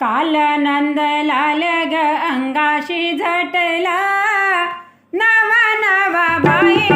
काल नंद लाल ग अंगाशी झटला. नवा नवा बाई